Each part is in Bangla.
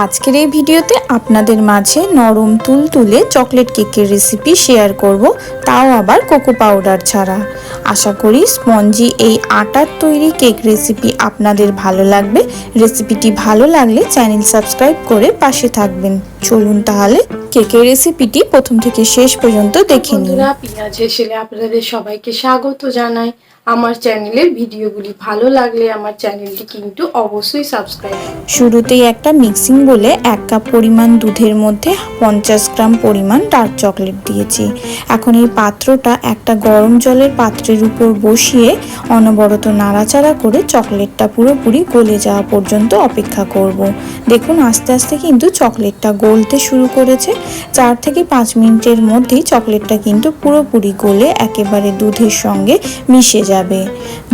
আজকের এই ভিডিওতে আপনাদের মাঝে নরম তুল তুলে চকলেট কেকের রেসিপি শেয়ার করব, তাও আবার কোকো পাউডার ছাড়া। আশা করি স্পঞ্জি এই আটার তৈরি কেক রেসিপি আপনাদের ভালো লাগবে। রেসিপিটি ভালো লাগলে চ্যানেল সাবস্ক্রাইব করে পাশে থাকবেন। চলুন তাহলে কেকের রেসিপিটি প্রথম থেকে শেষ পর্যন্ত দেখে নিন পিঁয়াজ হেসেলে আপনাদের সবাইকে স্বাগত জানাই। আমার চ্যানেলের ভিডিওগুলি ভালো লাগলে আমার চ্যানেলটি কিন্তু অবশ্যই সাবস্ক্রাইব শুরুতেই একটা মিক্সিং বলে এক কাপ পরিমাণ দুধের মধ্যে পঞ্চাশ গ্রাম পরিমাণ ডার্ক চকলেট দিয়েছি। এখন এই পাত্রটা একটা গরম জলের পাত্রের উপর বসিয়ে অনবরত নাড়াচাড়া করে চকলেটটা পুরোপুরি গলে যাওয়া পর্যন্ত অপেক্ষা করব। দেখুন আস্তে আস্তে কিন্তু চকলেটটা গলতে শুরু করেছে। চার থেকে পাঁচ মিনিটের মধ্যেই চকলেটটা কিন্তু পুরোপুরি গলে একেবারে দুধের সঙ্গে মিশে যাবে।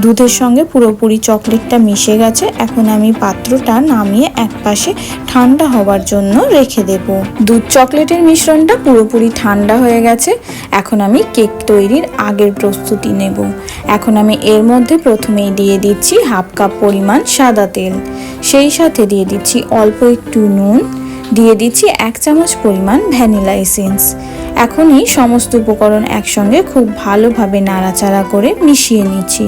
দুধের সঙ্গে পুরোপুরি চকলেটটা মিশে গেছে। এখন আমি পাত্রটা নামিয়ে একপাশে ঠান্ডা হওয়ার জন্য রেখে দেব। দুধ চকলেটের মিশ্রণটা পুরোপুরি ঠান্ডা হয়ে গেছে। এখন আমি কেক তৈরির আগের প্রস্তুতি নেব। এখন আমি এর মধ্যে প্রথমেই দিয়ে দিচ্ছি হাফ কাপ পরিমাণ সাদা তেল। সেই সাথে দিয়ে দিচ্ছি অল্প একটু নুন। দিয়ে দিচ্ছি এক চামচ পরিমাণ ভ্যানিলা এসেন্স। এখনই সমস্ত উপকরণ একসঙ্গে খুব ভালোভাবে নাড়াচাড়া করে মিশিয়ে নিচ্ছি।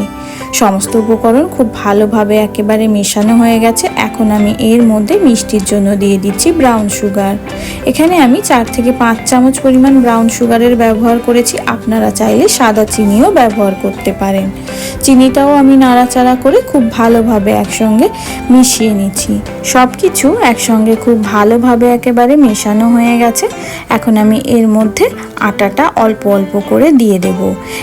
সমস্ত উপকরণ খুব ভালোভাবে একেবারে মেশানো হয়ে গেছে। এখন আমি এর মধ্যে মিষ্টির জন্য দিয়ে দিচ্ছি ব্রাউন সুগার। এখানে আমি চার থেকে পাঁচ চামচ পরিমাণ ব্রাউন সুগারের ব্যবহার করেছি। আপনারা চাইলে সাদা চিনিও ব্যবহার করতে পারেন। চিনিটাও আমি নাড়াচাড়া করে খুব ভালোভাবে একসঙ্গে মিশিয়ে নিচ্ছি। সব কিছু একসঙ্গে খুব ভালোভাবে একেবারে মেশানো হয়ে গেছে। এখন আমি এর মধ্যে আটাটা অল্প অল্প করে দিয়ে দেব।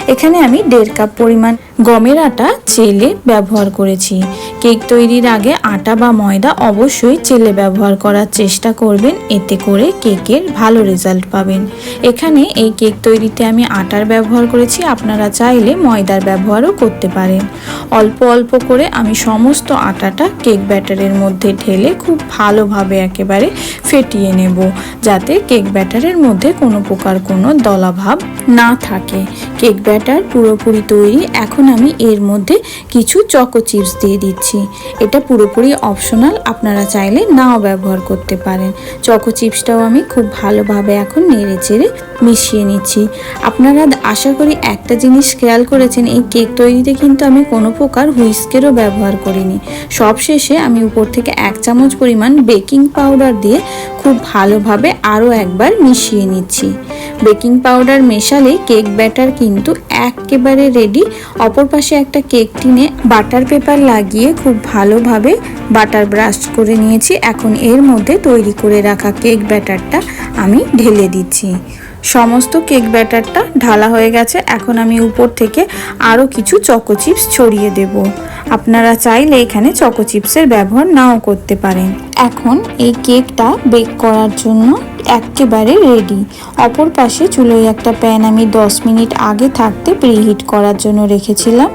এখানে আমি দেড় কাপ পরিমাণ গমের আটা চেলে ব্যবহার করেছি। কেক তৈরির আগে আটা বা ময়দা অবশ্যই চেলে ব্যবহার করার চেষ্টা করবেন। এতে করে কেকের ভালো রেজাল্ট পাবেন। এখানে এই কেক তৈরিতে আমি আটার ব্যবহার করেছি। আপনারা চাইলে ময়দার ব্যবহারও করতে পারেন। অল্প অল্প করে আমি সমস্ত আটাটা কেক ব্যাটারের মধ্যে ঢেলে খুব ভালোভাবে একেবারে ফেটিয়ে নেব যাতে কেক ব্যাটারের মধ্যে কোনো প্রকার কোনো দলাভাব না থাকে। কেক ব্যাটার পুরোপুরি তৈরি। এখন আমি এর মধ্যে কিছু চকো চিপস দিয়ে দিচ্ছি। এটা পুরোপুরি অপশনাল আপনারা চাইলে নাও ব্যবহার করতে পারেন। চকো চিপসটাও আমি খুব ভালোভাবে এখন নেড়ে চেড়ে মিশিয়ে নিচ্ছি। আপনারা আশা করি একটা জিনিস খেয়াল করেছেন, এই কেক তৈরিতে কিন্তু আমি কোনো প্রকার হুইস্কেরও ব্যবহার করিনি। সব শেষে আমি উপর থেকে এক চামচ পরিমাণ বেকিং পাউডার দিয়ে খুব ভালোভাবে আরও একবার মিশিয়ে নিচ্ছি। বেকিং পাউডার মেশালে কেক ব্যাটার কিন্তু একেবারে রেডি অপর পাশে একটা কেক টিনে বাটার পেপার লাগিয়ে খুব ভালোভাবে বাটার ব্রাশ করে নিয়েছি। এখন এর মধ্যে তৈরি করে রাখা কেক ব্যাটারটা আমি ঢেলে দিচ্ছি। সমস্ত কেক ব্যাটারটা ঢালা হয়ে গেছে। এখন আমি উপর থেকে আরও কিছু চকো চিপস ছড়িয়ে দেব। আপনারা চাইলে এখানে চকো চিপসের ব্যবহার নাও করতে পারেন। এখন এই কেকটা বেক করার জন্য একেবারে রেডি অপর পাশে চুলোয় একটা প্যান আমি 10 মিনিট আগে থাকতে প্রিহিট করার জন্য রেখেছিলাম।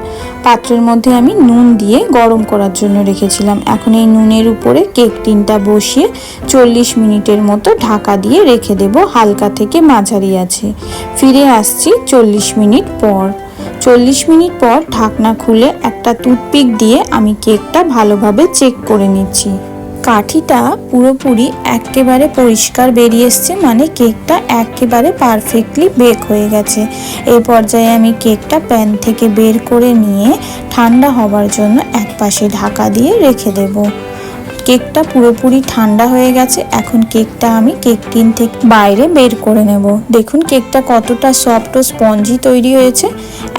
পাত্রের মধ্যে আমি নুন দিয়ে গরম করার জন্য রেখেছিলাম। এখন এই নুনের উপরে কেক টিনটা বসিয়ে চল্লিশ মিনিটের মতো ঢাকা দিয়ে রেখে দেব। হালকা থেকে মাঝারি আছে। ফিরে আসছি চল্লিশ মিনিট পর। চল্লিশ মিনিট পর ঢাকনা খুলে একটা টুথপিক দিয়ে আমি কেকটা ভালোভাবে চেক করে নিচ্ছি। কাঠিটা পুরোপুরি একেবারে পরিষ্কার বেরিয়ে এসছে মানে কেকটা একেবারে পারফেক্টলি বেক হয়ে গেছে। এই পর্যায়ে আমি কেকটা প্যান থেকে বের করে নিয়ে ঠান্ডা হবার জন্য এক পাশে ঢাকা দিয়ে রেখে দেবো। কেকটা পুরোপুরি ঠান্ডা হয়ে গেছে, এখন কেকটা আমি কেক টিন থেকে বাইরে বের করে নেব। দেখুন, কেকটা কতটা সফট ও স্পঞ্জি তৈরি হয়েছে।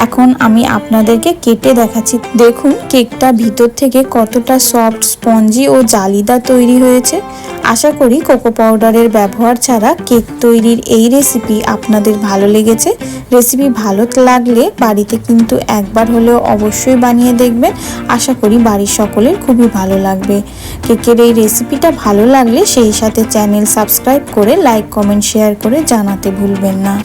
এখন আমি আপনাদেরকে কেটে দেখাচ্ছি। দেখুন, কেকটা ভিতর থেকে কতটা সফট, স্পঞ্জি ও জালিদা তৈরি হয়েছে। আশা করি কোকো পাউডারের ব্যবহার ছাড়া কেক তৈরির এই রেসিপি আপনাদের ভালো লেগেছে। রেসিপি ভালো লাগলে বাড়িতে কিন্তু একবার হলেও অবশ্যই বানিয়ে দেখবেন। আশা করি বাড়ির সকলের খুবই ভালো লাগবে। কেকের এই রেসিপিটা ভালো লাগলে সেই সাথে চ্যানেল সাবস্ক্রাইব করে লাইক কমেন্ট শেয়ার করে জানাতে ভুলবেন না।